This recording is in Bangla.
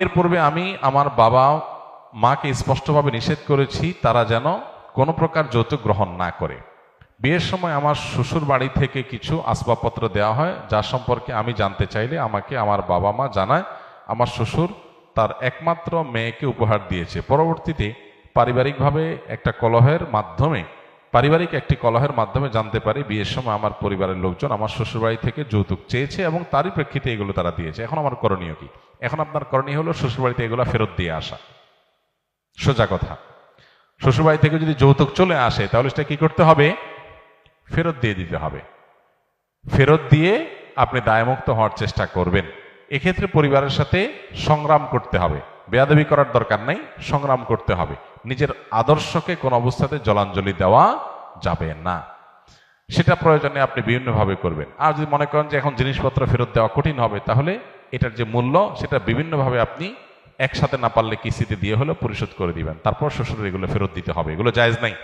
এর পূর্বে আমি আমার বাবা মাকে স্পষ্টভাবে নিষেধ করেছি, তারা যেন কোনো প্রকার যৌতুক গ্রহণ না করে। বিয়ের সময় আমার শ্বশুর বাড়ি থেকে কিছু আসবাবপত্র দেওয়া হয় যার সম্পর্কে আমি জানতে চাইলে আমাকে আমার বাবা মা জানায়, আমার শ্বশুর তার একমাত্র মেয়েকে উপহার দিয়েছে। পরবর্তীতে পারিবারিকভাবে একটা কলহের মাধ্যমে পারিবারিক একটি কলহের মাধ্যমে জানতে পারি বিয়ের সময় আমার পরিবারের লোকজন আমার শ্বশুরবাড়ি থেকে যৌতুক চেয়েছে এবং তারই প্রেক্ষিতে এগুলো তারা দিয়েছে। এখন আমার করণীয় কি? এখন আপনার করণীয় হলো শ্বশুরবাড়িতে এগুলো ফেরত দিয়ে আসা। সোজা কথা। শ্বশুরবাড়ি থেকে যদি যৌতুক চলে আসে, তাহলে সেটা কি করতে হবে? ফেরত দিয়ে দিতে হবে। ফেরত দিয়ে আপনি দায়মুক্ত হওয়ার চেষ্টা করবেন। এক্ষেত্রে পরিবারের সাথে সংগ্রাম করতে হবে। বেয়াদবি করার দরকার নাই, সংগ্রাম করতে হবে। নিজের আদর্শকে কোন অবস্থাতে জলাঞ্জলি দেওয়া যাবে না। সেটা প্রয়োজনে আপনি বিভিন্নভাবে করবেন। আর যদি মনে করেন যে এখন জিনিসপত্র ফেরত দেওয়া কঠিন হবে, তাহলে এটার যে মূল্য, সেটা বিভিন্নভাবে আপনি একসাথে না পারলে কিস্তিতে দিয়ে হলেও পরিশোধ করে দিবেন। তারপর শ্বশুর এগুলো ফেরত দিতে হবে। এগুলো জায়জ নাই।